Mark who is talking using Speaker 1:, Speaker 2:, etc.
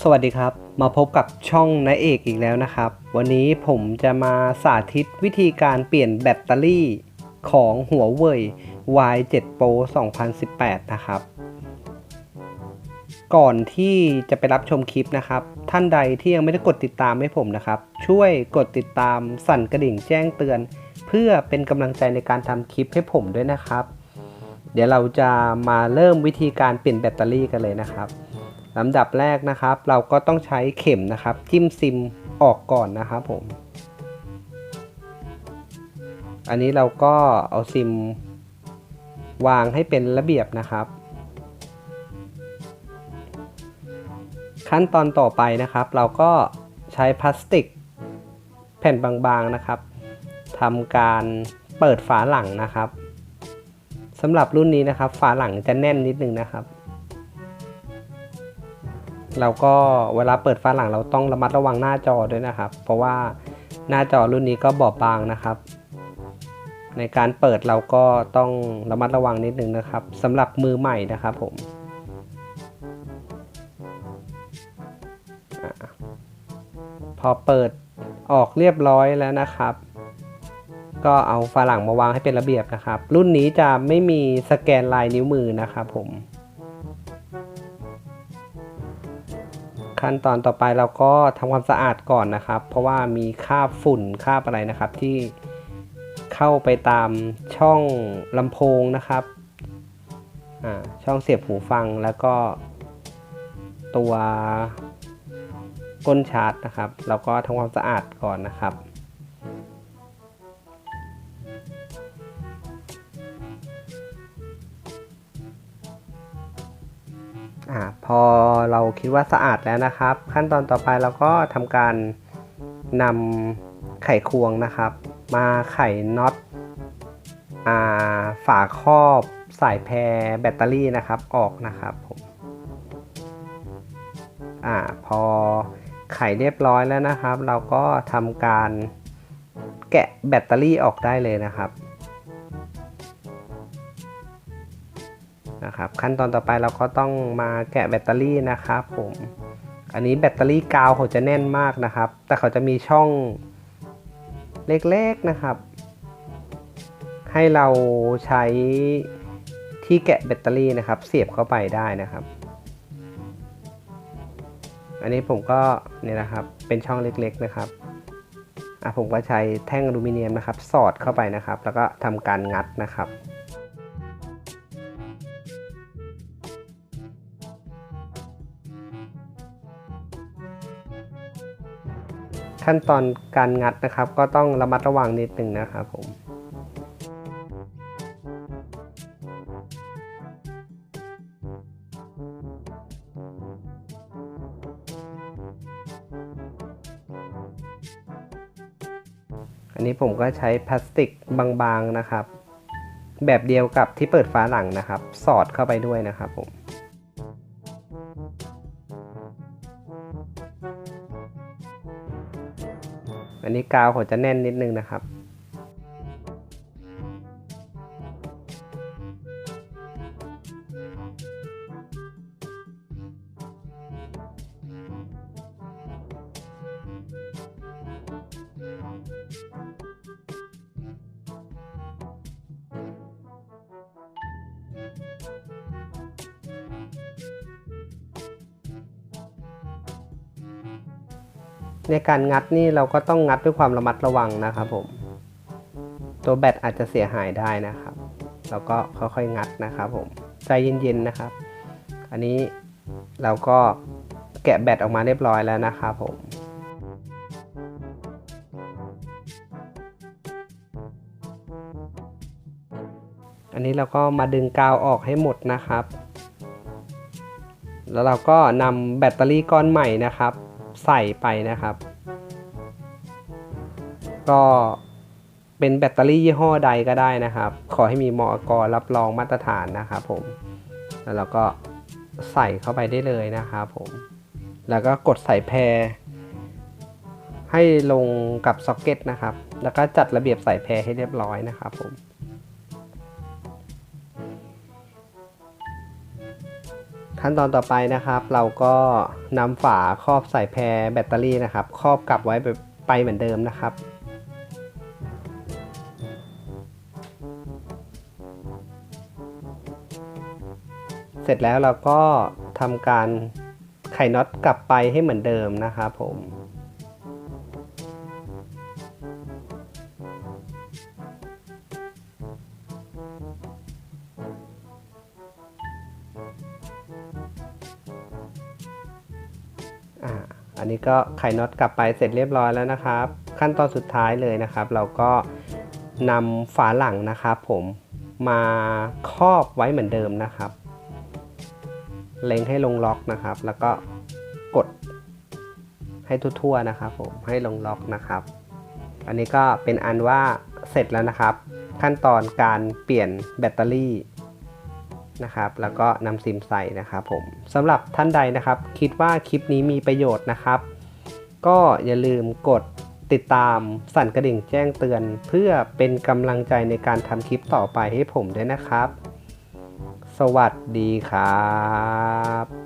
Speaker 1: สวัสดีครับ มาพบกับช่องนายเอกอีกแล้วนะครับ วันนี้ผมจะมาสาธิตวิธีการเปลี่ยนแบตเตอรี่ของหัวเว่ย Y7 Pro 2018 นะครับ ก่อนที่จะไปรับชมคลิปนะครับ ท่านใดที่ยังไม่ได้กดติดตามให้ผมนะครับ ช่วยกดติดตามสั่นกระดิ่งแจ้งเตือน เพื่อเป็นกำลังใจในการทำคลิปให้ผมด้วยนะครับ เดี๋ยวเราจะมาเริ่มวิธีการเปลี่ยนแบตเตอรี่กันเลยนะครับ ลำดับแรกนะครับ เราก็ต้องใช้เข็มนะครับ จิ้มซิมออกก่อนนะครับผม อันนี้เราก็เอาซิม วางให้เป็นระเบียบนะครับ ขั้นตอนต่อไปนะครับ เราก็ใช้พลาสติก แผ่นบางๆนะครับทำการเปิดฝาหลังนะครับสำหรับรุ่นนี้นะครับ ฝาหลังจะแน่นนิดนึงนะครับ เราก็เวลาเปิดฝาหลังเราต้องระมัดระวังหน้าจอด้วยนะครับ เพราะว่าหน้าจอรุ่นนี้ก็บอบบางนะครับ ในการเปิดเราก็ต้องระมัดระวังนิดนึงนะครับสำหรับมือใหม่นะครับผมอพอเปิดออกเรียบร้อยแล้วนะครับ ก็เอาฝาหลังมาวางให้เป็นระเบียบนะครับ รุ่นนี้จะไม่มีสแกนลายนิ้วมือนะครับผม ขั้นตอนต่อไปเราก็ทำความสะอาดก่อนนะครับ เพราะว่ามีคราบฝุ่นคราบอะไรนะครับ ที่เข้าไปตามช่องลำโพงนะครับช่องเสียบหูฟังแล้วก็ ตัวก้นชาร์จนะครับ เราก็ทำความสะอาดก่อนนะครับ อ่าพอเราคิดว่าสะอาดแล้วนะครับ ขั้นตอนต่อไปเราก็ทำการนำไขควงนะครับ มาไขน็อตอ่าฝาครอบสายแพรแบตเตอรี่นะครับออกนะครับผมอ่าพอไขเรียบร้อยแล้วนะครับ เราก็ทำการแกะแบตเตอรี่ออกได้เลยนะครับ นะครับ ขั้นตอนต่อไปเราก็ต้องมาแกะแบตเตอรี่นะครับผมอันนี้แบตเตอรี่กาวเขาจะแน่นมากนะครับ แต่เขาจะมีช่องเล็กๆนะครับ ให้เราใช้ที่แกะแบตเตอรี่นะครับ เสียบเข้าไปได้นะครับ อันนี้ผมก็เนี่ยนะครับเป็นช่องเล็กๆนะครับอะผมก็ใช้แท่งอลูมิเนียมนะครับ สอดเข้าไปนะครับ แล้วก็ทำการงัดนะครับ ขั้นตอนการงัดนะครับ ก็ต้องระมัดระวังนิดหนึ่งนะครับผมอันนี้ผมก็ใช้พลาสติกบางๆนะครับ แบบเดียวกับที่เปิดฝาหลังนะครับ สอดเข้าไปด้วยนะครับผม อันนี้กาวเขาจะแน่นนิดนึงนะครับ ในการงัดนี่เราก็ต้องงัดด้วยความระมัดระวังนะครับผม ตัวแบตอาจจะเสียหายได้นะครับเราก็ค่อยๆงัดนะครับผมใจเย็นๆนะครับ อันนี้เราก็แกะแบตออกมาเรียบร้อยแล้วนะครับผมอันนี้เราก็มาดึงกาวออกให้หมดนะครับ แล้วเราก็นำแบตเตอรี่ก้อนใหม่นะครับ ใส่ไปนะครับ ก็เป็นแบตเตอรี่ยี่ห้อใดก็ได้นะครับ ขอให้มีมอกรับรองมาตรฐานนะครับผม แล้วเราก็ใส่เข้าไปได้เลยนะครับผม แล้วก็กดใส่แพร ให้ลงกับซ็อกเก็ตนะครับ แล้วก็จัดระเบียบใส่แพรให้เรียบร้อยนะครับผม ขั้นตอนต่อไปนะครับ เราก็นำฝาครอบใส่แพรแบตเตอรี่นะครับ ครอบกลับไว้ไปเหมือนเดิมนะครับเสร็จแล้วเราก็ทำการไขน็อตกลับไปให้เหมือนเดิมนะครับผม อันนี้ก็ไขน็อตกลับไปเสร็จเรียบร้อยแล้วนะครับ ขั้นตอนสุดท้ายเลยนะครับ เราก็นำฝาหลังนะครับ ผมมาครอบไว้เหมือนเดิมนะครับ เล็งให้ลงล็อกนะครับ แล้วก็กดให้ทั่วๆนะครับ ผมให้ลงล็อกนะครับ อันนี้ก็เป็นอันว่าเสร็จแล้วนะครับ ขั้นตอนการเปลี่ยนแบตเตอรี่ นะครับ แล้วก็นำซิมใส่นะครับผมสำหรับท่านใดนะครับ คิดว่าคลิปนี้มีประโยชน์นะครับ ก็อย่าลืมกดติดตามสั่นกระดิ่งแจ้งเตือน เพื่อเป็นกำลังใจในการทำคลิปต่อไปให้ผมด้วยนะครับ สวัสดีครับ